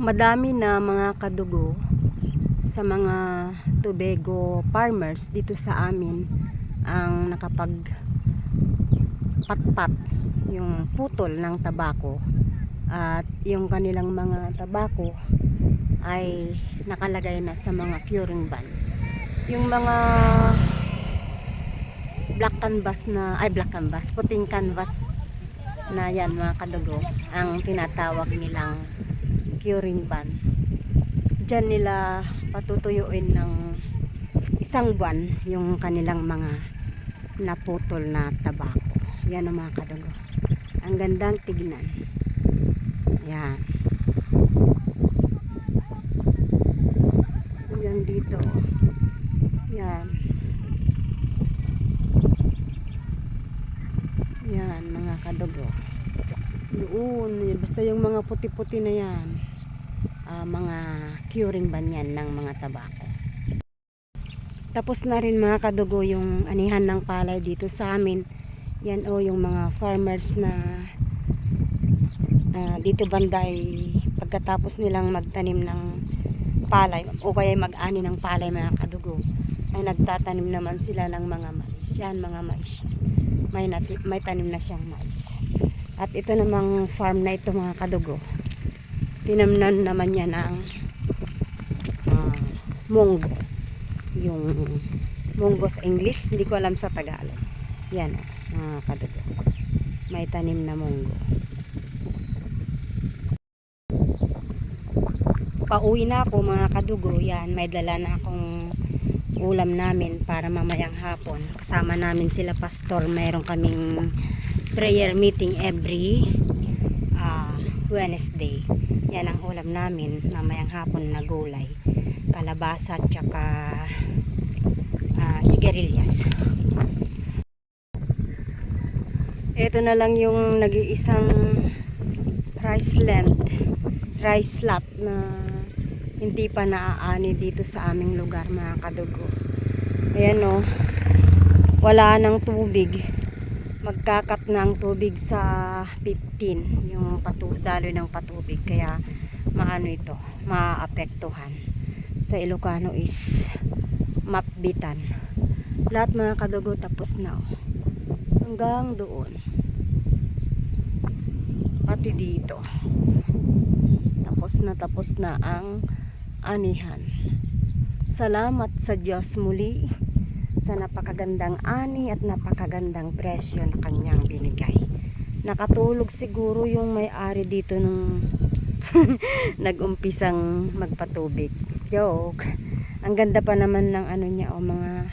madami na mga kadugo sa mga Tobago farmers dito sa amin ang nakapag patpat yung putol ng tabako. At yung kanilang mga tabako ay nakalagay na sa mga curing ban yung mga black canvas na ay black canvas puting canvas na yan mga kadugo ang tinatawag nilang curing ban dyan nila patutuyuin ng isang buwan yung kanilang mga naputol na tabako. Yan ang mga kadugo. Ang gandang tignan. Yan. Hanggang dito. Yan. Yan mga kadugo. Doon basta yung mga puti-puti na yan ah, mga curing ban yan ng mga tabako. Tapos na rin mga kadugo yung anihan ng palay dito sa amin. Yan o yung mga farmers na ah, dito banda ay pagkatapos nilang magtanim ng palay o kaya mag-ani ng palay mga kadugo ay nagtatanim naman sila ng mga mais. Yan mga mais. May, nati- may tanim na siyang mais. At ito namang farm na ito mga kadugo tinamnan naman niya ng ah, munggo. Yung munggo sa English hindi ko alam sa Tagalog. Yan mga kadugo. May tanim na munggo. Pauwi na ako mga kadugo. Yan may dala na akong ulam namin para mamayang hapon. Kasama namin sila pastor. Mayroon kaming prayer meeting every Wednesday. Yan ang ulam namin. Mamayang hapon na gulay. Kalabasa at saka ah, sigarilyas. Ito na lang yung nag-iisang rice land rice lot na hindi pa naaani dito sa aming lugar mga kadugo. Ayan o wala ng tubig magkakat na ang tubig sa 15 yung patu daloy ng patubig. Kaya maano ito maapektuhan. Sa Ilocano is mapbitan. Lahat mga kadugo tapos na oh. hanggang doon. Pati dito. Tapos na tapos na ang anihan. Salamat sa Diyos muli sa napakagandang ani at napakagandang presyo na kanyang binigay. Nakatulog siguro yung may-ari dito nung nag-umpisang magpatubig. Joke. Ang ganda pa naman ng ano niya o mga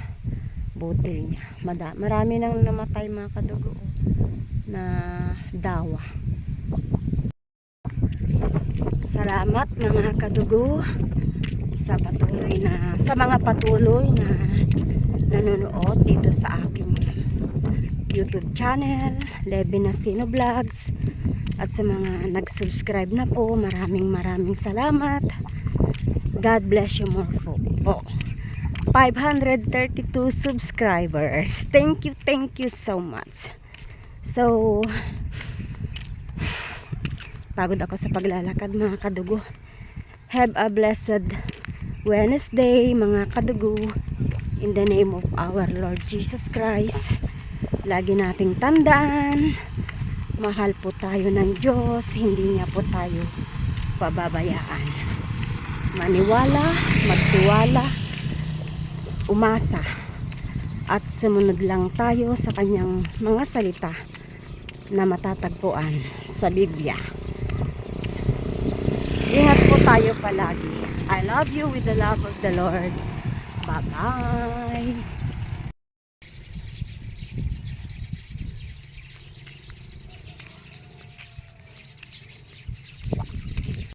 butil niya. Mada, marami nang namatay mga kadugo oh, na dawa. Salamat mga kadugo sa patuloy na sa mga patuloy na nanonood dito sa aking YouTube channel Levi Nasino Vlogs. At sa mga nag-subscribe na po maraming maraming salamat. God bless you more po, po. 532 subscribers. Thank you thank you so much. So pagod ako sa paglalakad mga kadugo. Have a blessed Wednesday mga kadugo in the name of our Lord Jesus Christ lagi nating tandaan mahal po tayo ng Diyos hindi niya po tayo pababayaan maniwala magtiwala umasa at sumunod lang tayo sa kanyang mga salita na matatagpuan sa Biblia Ingat po tayo palagi. I love you with the love of the Lord. Bye-bye.